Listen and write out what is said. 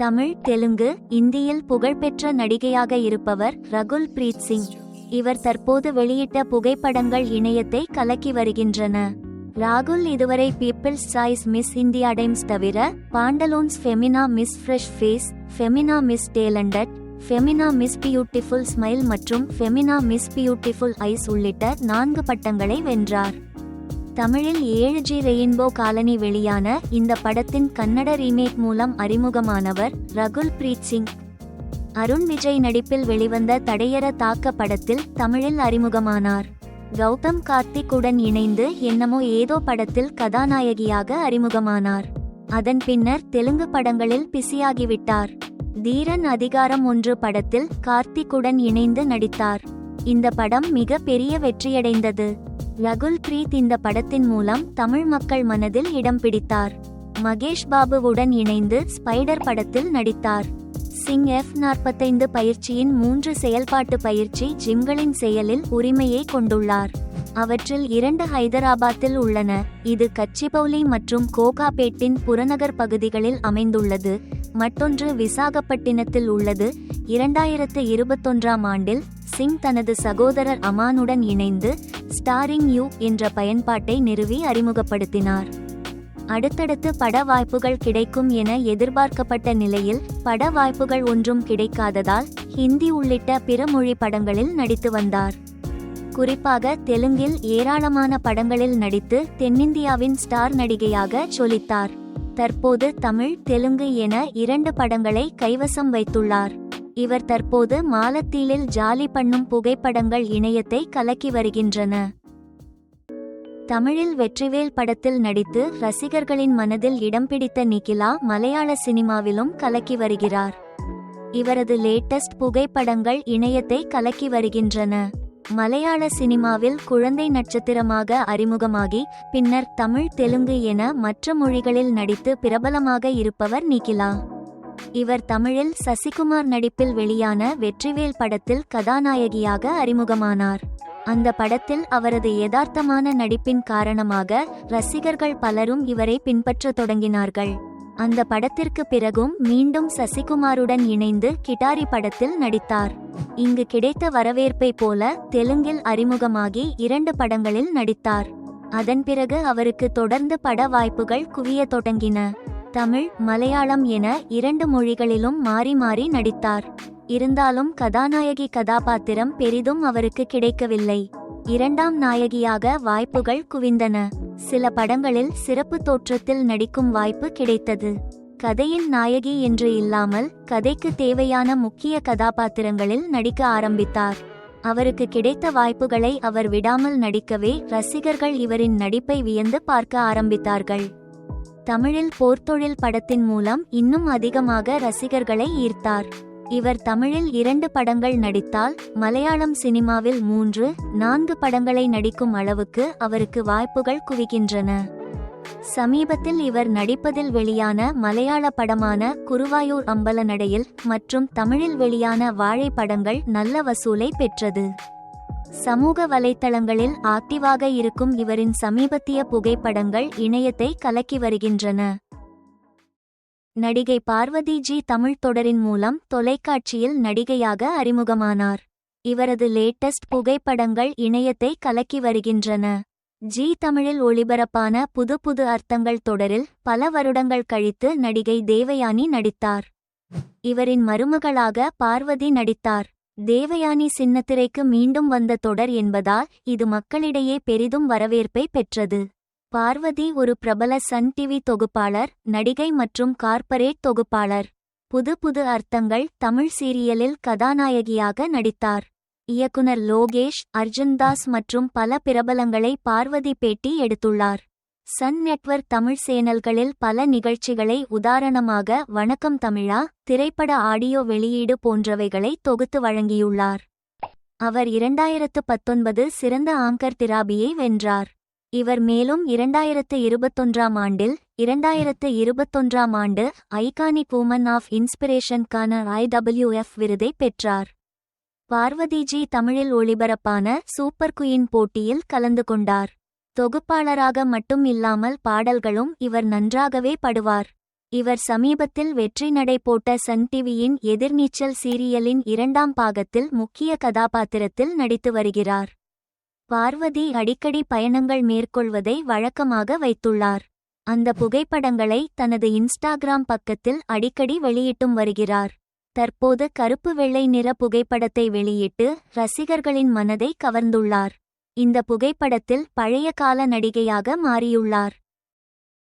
தமிழ் தெலுங்கு இந்தியில் புகழ்பெற்ற நடிகையாக இருப்பவர் ரகுல் பிரீத் சிங். இவர் தற்போது வெளியிட்ட புகைப்படங்கள் இணையத்தை கலக்கி வருகின்றன. ராகுல் இதுவரை people's choice Miss India Times தவிர Pantaloons Femina Miss fresh face Femina Miss talented Femina Miss beautiful smile மற்றும் ஃபெமினா மிஸ் பியூட்டிஃபுல் ஐஸ் உள்ளிட்ட நான்கு பட்டங்களை வென்றார். தமிழில் ஏழு ஜி ரெயின்போ காலனி வெளியான இந்த படத்தின் கன்னட ரீமேக் மூலம் அறிமுகமானவர் ரகுல் பிரீத் சிங். அருண் விஜய் நடிப்பில் வெளிவந்த தடையற தாக்க படத்தில் தமிழில் அறிமுகமானார். கௌதம் கார்த்திக்குடன் இணைந்து என்னமோ ஏதோ படத்தில் கதாநாயகியாக அறிமுகமானார். அதன் பின்னர் தெலுங்கு படங்களில் பிஸியாகிவிட்டார். தீரன் அதிகாரம் ஒன்று படத்தில் கார்த்திக்குடன் இணைந்து நடித்தார். இந்த படம் மிக பெரிய வெற்றியடைந்தது. ரகுல் பிரீத் இந்த படத்தின் மூலம் தமிழ் மக்கள் மனதில் இடம் பிடித்தார். மகேஷ் பாபுவுடன் இணைந்து ஸ்பைடர் படத்தில் நடித்தார். சிங் எஃப் நாற்பத்தைந்து பயிற்சியின் மூன்று செயல்பாட்டு பயிற்சி ஜிம்களின் செயலில் உரிமையை கொண்டுள்ளார். அவற்றில் இரண்டு ஹைதராபாத்தில் உள்ளன. இது கச்சிபௌலி மற்றும் கோகாபேட்டின் புறநகர் பகுதிகளில் அமைந்துள்ளது. மற்றொன்று விசாகப்பட்டினத்தில் உள்ளது. இரண்டாயிரத்து இருபத்தொன்றாம் ஆண்டில் சிங் தனது சகோதரர் அமானுடன் இணைந்து ஸ்டாரிங் யூ என்ற பயன்பாட்டை நிறுவி அறிமுகப்படுத்தினார். அடுத்தடுத்து பட வாய்ப்புகள் கிடைக்கும் என எதிர்பார்க்கப்பட்ட நிலையில் பட வாய்ப்புகள் ஒன்றும் கிடைக்காததால் ஹிந்தி உள்ளிட்ட பிற மொழி படங்களில் நடித்து வந்தார். குறிப்பாக தெலுங்கில் ஏராளமான படங்களில் நடித்து தென்னிந்தியாவின் ஸ்டார் நடிகையாக சொலித்தார் தற்போது தமிழ் தெலுங்கு என இரண்டு படங்களை கைவசம் வைத்துள்ளார். இவர் தற்போது மாலத்தீவில் ஜாலி பண்ணும் புகைப்படங்கள் இணையத்தை கலக்கி வருகின்றன. தமிழில் வெற்றிவேல் படத்தில் நடித்து ரசிகர்களின் மனதில் இடம் பிடித்த நிகிலா மலையாள சினிமாவிலும் கலக்கி வருகிறார். இவரது லேட்டஸ்ட் புகைப்படங்கள் இணையத்தை கலக்கி வருகின்றன. மலையாள சினிமாவில் குழந்தை நட்சத்திரமாக அறிமுகமாகி பின்னர் தமிழ் தெலுங்கு என மற்ற மொழிகளில் நடித்து பிரபலமாக இருப்பவர் நிகிலா. இவர் தமிழில் சசிகுமார் நடிப்பில் வெளியான வெற்றிவேல் படத்தில் கதாநாயகியாக அறிமுகமானார். அந்த படத்தில் அவரது யதார்த்தமான நடிப்பின் காரணமாக ரசிகர்கள் பலரும் இவரை பின்பற்றத் தொடங்கினார்கள். அந்த படத்திற்கு பிறகும் மீண்டும் சசிகுமாருடன் இணைந்து கிட்டாரி படத்தில் நடித்தார். இங்கு கிடைத்த வரவேற்பை போல தெலுங்கில் அறிமுகமாகி இரண்டு படங்களில் நடித்தார். அதன் பிறகு அவருக்கு தொடர்ந்து பட வாய்ப்புகள் குவிய தொடங்கின. தமிழ் மலையாளம் என இரண்டு மொழிகளிலும் மாறி மாறி நடித்தார். இருந்தாலும் கதாநாயகி கதாபாத்திரம் பெரிதும் அவருக்கு கிடைக்கவில்லை. இரண்டாம் நாயகியாக வாய்ப்புகள் குவிந்தன. சில படங்களில் சிறப்பு தோற்றத்தில் நடிக்கும் வாய்ப்பு கிடைத்தது. கதையின் நாயகி என்று இல்லாமல் கதைக்கு தேவையான முக்கிய கதாபாத்திரங்களில் நடிக்க ஆரம்பித்தார். அவருக்கு கிடைத்த வாய்ப்புகளை அவர் விடாமல் நடிக்கவே ரசிகர்கள் இவரின் நடிப்பை வியந்து பார்க்க ஆரம்பித்தார்கள். தமிழில் போர்த்தொழில் படத்தின் மூலம் இன்னும் அதிகமாக ரசிகர்களை ஈர்த்தார். இவர் தமிழில் இரண்டு படங்கள் நடித்தால் மலையாளம் சினிமாவில் மூன்று நான்கு படங்களை நடிக்கும் அளவுக்கு அவருக்கு வாய்ப்புகள் குவிகின்றன சமீபத்தில் இவர் நடிப்பதில் வெளியான மலையாள படமான குருவாயூர் அம்பல நடையில் மற்றும் தமிழில் வெளியான வாழை படங்கள் நல்ல வசூலை பெற்றது. சமூக வலைத்தளங்களில் ஆக்டிவாக இருக்கும் இவரின் சமீபத்திய புகைப்படங்கள் இணையத்தை கலக்கி வருகின்றன. நடிகை பார்வதி ஜி தமிழ் தொடரின் மூலம் தொலைக்காட்சியில் நடிகையாக அறிமுகமானார். இவரது லேட்டஸ்ட் புகைப்படங்கள் இணையத்தை கலக்கி வருகின்றன. ஜி தமிழில் ஒளிபரப்பான புது புது அர்த்தங்கள் தொடரில் பல வருடங்கள் கழித்து நடிகை தேவயானி நடித்தார். இவரின் மருமகளாக பார்வதி நடித்தார். தேவயானி சின்னத்திரைக்கு மீண்டும் வந்த தொடர் என்பதால் இது மக்களிடையே பெரிதும் வரவேற்பை பெற்றது. பார்வதி ஒரு பிரபல சன் டிவி தொகுப்பாளர் நடிகை மற்றும் கார்ப்பரேட் தொகுப்பாளர். புது புது அர்த்தங்கள் தமிழ் சீரியலில் கதாநாயகியாக நடித்தார். இயக்குனர் லோகேஷ் அர்ஜுன்தாஸ் மற்றும் பல பிரபலங்களை பார்வதி பேட்டி எடுத்துள்ளார். சன் நெட்வொர்க் தமிழ் சேனல்களில் பல நிகழ்ச்சிகளை உதாரணமாக வணக்கம் தமிழா திரைப்பட ஆடியோ வெளியீடு போன்றவைகளை தொகுத்து வழங்கியுள்ளார். அவர் இரண்டாயிரத்து பத்தொன்பது சிறந்த ஆங்கர் திராபியை வென்றார். இவர் மேலும் இரண்டாயிரத்து இருபத்தொன்றாம் ஆண்டில் இரண்டாயிரத்து இருபத்தொன்றாம் ஆண்டு ஐகானிக் உமன் ஆஃப் இன்ஸ்பிரேஷன்கான ஐடபிள்யூஎஃப் விருதை பெற்றார். பார்வதிஜி தமிழில் ஒளிபரப்பான சூப்பர் குயின் போட்டியில் கலந்து கொண்டார். தொகுப்பாளராக மட்டும் இல்லாமல் பாடல்களும் இவர் நன்றாகவே படுவார். இவர் சமீபத்தில் வெற்றி நடை போட்ட சன் டிவியின் எதிர்நீச்சல் சீரியலின் இரண்டாம் பாகத்தில் முக்கிய கதாபாத்திரத்தில் நடித்து வருகிறார். பார்வதி அடிக்கடி பயணங்கள் மேற்கொள்வதை வழக்கமாக வைத்துள்ளார். அந்த புகைப்படங்களை தனது இன்ஸ்டாகிராம் பக்கத்தில் அடிக்கடி வெளியிட்டும் வருகிறார். தற்போது கருப்பு வெள்ளை நிற புகைப்படத்தை வெளியிட்டு ரசிகர்களின் மனதை கவர்ந்துள்ளார். இந்த புகைப்படத்தில் பழைய கால நடிகையாக மாறியுள்ளார்.